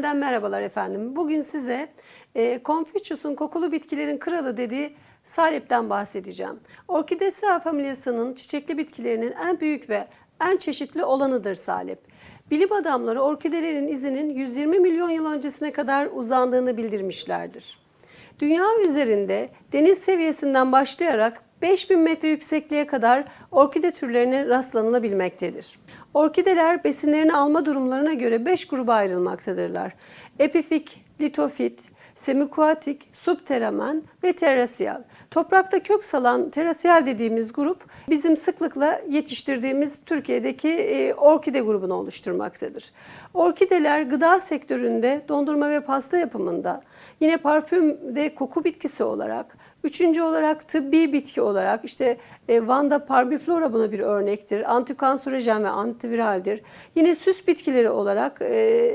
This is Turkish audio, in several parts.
FM'den merhabalar efendim. Bugün size e, Confucius'un kokulu bitkilerin kralı dediği salepten bahsedeceğim. Orkidesea familyasının çiçekli bitkilerinin en büyük ve en çeşitli olanıdır salep. Bilim adamları orkidelerin izinin 120 milyon yıl öncesine kadar uzandığını bildirmişlerdir. Dünya üzerinde deniz seviyesinden başlayarak 5000 metre yüksekliğe kadar orkide türlerine rastlanılabilmektedir. Orkideler besinlerini alma durumlarına göre 5 gruba ayrılmaktadırlar. Epifik, litofit, semikuatik, subteramen ve terasiyal. Toprakta kök salan terasiyal dediğimiz grup bizim sıklıkla yetiştirdiğimiz Türkiye'deki e, orkide grubunu oluşturmaktadır. Orkideler gıda sektöründe dondurma ve pasta yapımında, yine parfümde koku bitkisi olarak, üçüncü olarak tıbbi bitki olarak işte e, Vanda parviflora buna bir örnektir. Antikanserojen ve antiviraldir. Yine süs bitkileri olarak e,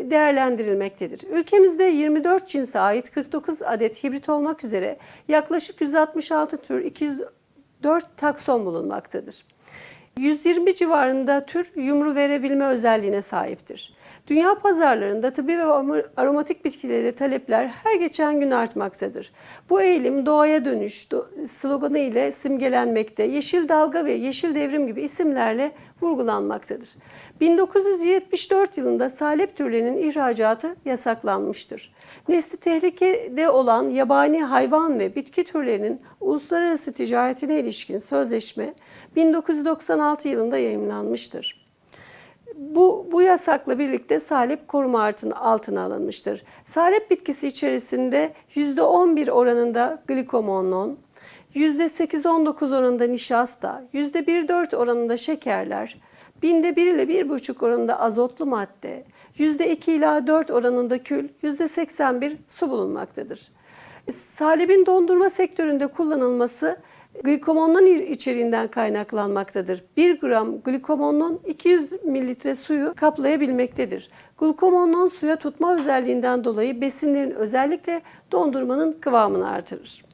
değerlendirilmektedir. Ülkemizde 24 cinse ait 49 adet hibrit olmak üzere yaklaşık 166 tür 204 takson bulunmaktadır. 120 civarında tür yumru verebilme özelliğine sahiptir. Dünya pazarlarında tıbbi ve aromatik bitkilere talepler her geçen gün artmaktadır. Bu eğilim doğaya dönüş sloganı ile simgelenmekte, yeşil dalga ve yeşil devrim gibi isimlerle vurgulanmaktadır. 1974 yılında salep türlerinin ihracatı yasaklanmıştır. Nesli tehlikede olan yabani hayvan ve bitki türlerinin uluslararası ticaretine ilişkin sözleşme 1996 yılında yayınlanmıştır. Bu, bu yasakla birlikte salep koruma altına alınmıştır. Salep bitkisi içerisinde %11 oranında glikomonnon, %8-19 oranında nişasta, %1-4 oranında şekerler, binde 1 ile 1,5 oranında azotlu madde, %2 ila 4 oranında kül, %81 su bulunmaktadır. Salebin dondurma sektöründe kullanılması glikomondan içeriğinden kaynaklanmaktadır. 1 gram glikomondan 200 mililitre suyu kaplayabilmektedir. Glikomondan suya tutma özelliğinden dolayı besinlerin özellikle dondurmanın kıvamını artırır.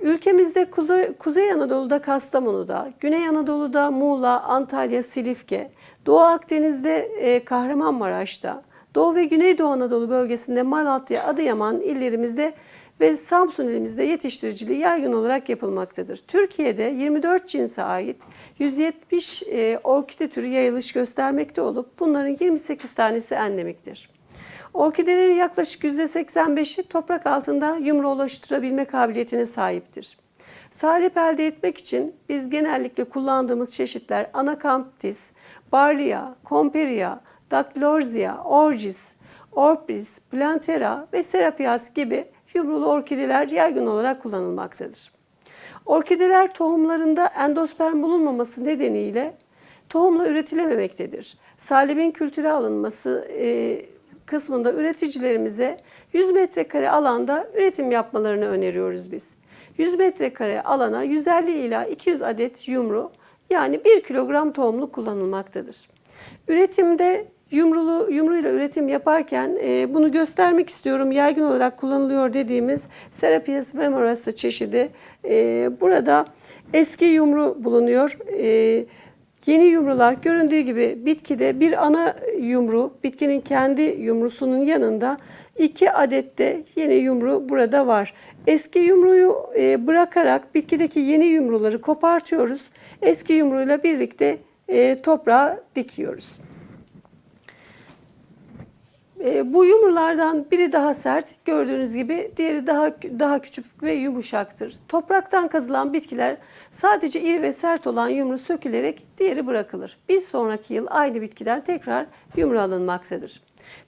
Ülkemizde Kuzey, Kuzey Anadolu'da Kastamonu'da, Güney Anadolu'da Muğla, Antalya, Silifke, Doğu Akdeniz'de e, Kahramanmaraş'ta, Doğu ve Güneydoğu Anadolu bölgesinde Malatya, Adıyaman illerimizde ve Samsun ilimizde yetiştiriciliği yaygın olarak yapılmaktadır. Türkiye'de 24 cinse ait 170 e, orkide türü yayılış göstermekte olup bunların 28 tanesi endemiktir. Orkidelerin yaklaşık %85'i toprak altında yumru oluşturabilme kabiliyetine sahiptir. Salep elde etmek için biz genellikle kullandığımız çeşitler Anacamptis, Barlia, Comperia, Dactylorzia, Orgis, Orpris, Plantera ve Serapias gibi yumrulu orkideler yaygın olarak kullanılmaktadır. Orkideler tohumlarında endosperm bulunmaması nedeniyle tohumla üretilememektedir. Salebin kültüre alınması e, kısmında üreticilerimize 100 metrekare alanda üretim yapmalarını öneriyoruz biz. 100 metrekare alana 150 ila 200 adet yumru yani 1 kilogram tohumlu kullanılmaktadır. Üretimde yumrulu yumruyla üretim yaparken e, bunu göstermek istiyorum. Yaygın olarak kullanılıyor dediğimiz Serapias vemoraça çeşidi. E, burada eski yumru bulunuyor. E, Yeni yumrular göründüğü gibi bitkide bir ana yumru, bitkinin kendi yumrusunun yanında iki adet de yeni yumru burada var. Eski yumruyu e, bırakarak bitkideki yeni yumruları kopartıyoruz. Eski yumruyla birlikte e, toprağa dikiyoruz. E, bu yumrulardan biri daha sert, gördüğünüz gibi diğeri daha daha küçük ve yumuşaktır. Topraktan kazılan bitkiler sadece iri ve sert olan yumru sökülerek diğeri bırakılır. Bir sonraki yıl aynı bitkiden tekrar yumru alınmaktadır.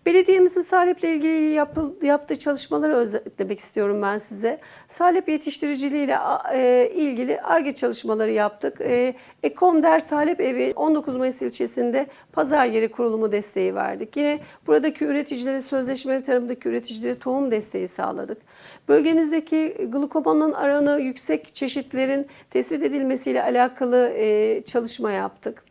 Belediyemizin Salep ile ilgili yapı, yaptığı çalışmaları özetlemek istiyorum ben size. Salep yetiştiriciliği ile e, ilgili ARGE çalışmaları yaptık. E, Ekomder Salep Evi 19 Mayıs ilçesinde pazar yeri kurulumu desteği verdik. Yine buradaki üreticilere sözleşmeli tarımdaki üreticilere tohum desteği sağladık. Bölgemizdeki glukomonun aranı yüksek çeşitlerin tespit edilmesiyle alakalı e, çalışma yaptık.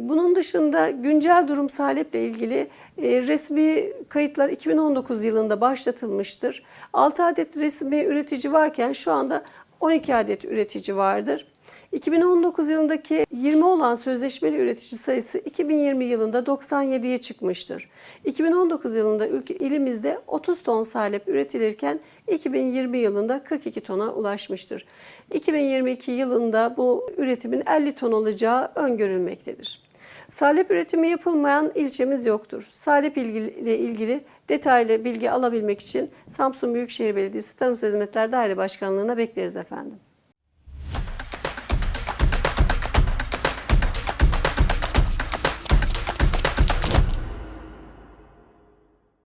Bunun dışında güncel durum Salep'le ilgili e, resmi kayıtlar 2019 yılında başlatılmıştır. 6 adet resmi üretici varken şu anda 12 adet üretici vardır. 2019 yılındaki 20 olan sözleşmeli üretici sayısı 2020 yılında 97'ye çıkmıştır. 2019 yılında ülke, ilimizde 30 ton salep üretilirken 2020 yılında 42 tona ulaşmıştır. 2022 yılında bu üretimin 50 ton olacağı öngörülmektedir. Salep üretimi yapılmayan ilçemiz yoktur. Salep ile ilgili detaylı bilgi alabilmek için Samsun Büyükşehir Belediyesi Tarımsal Hizmetler Daire Başkanlığı'na bekleriz efendim.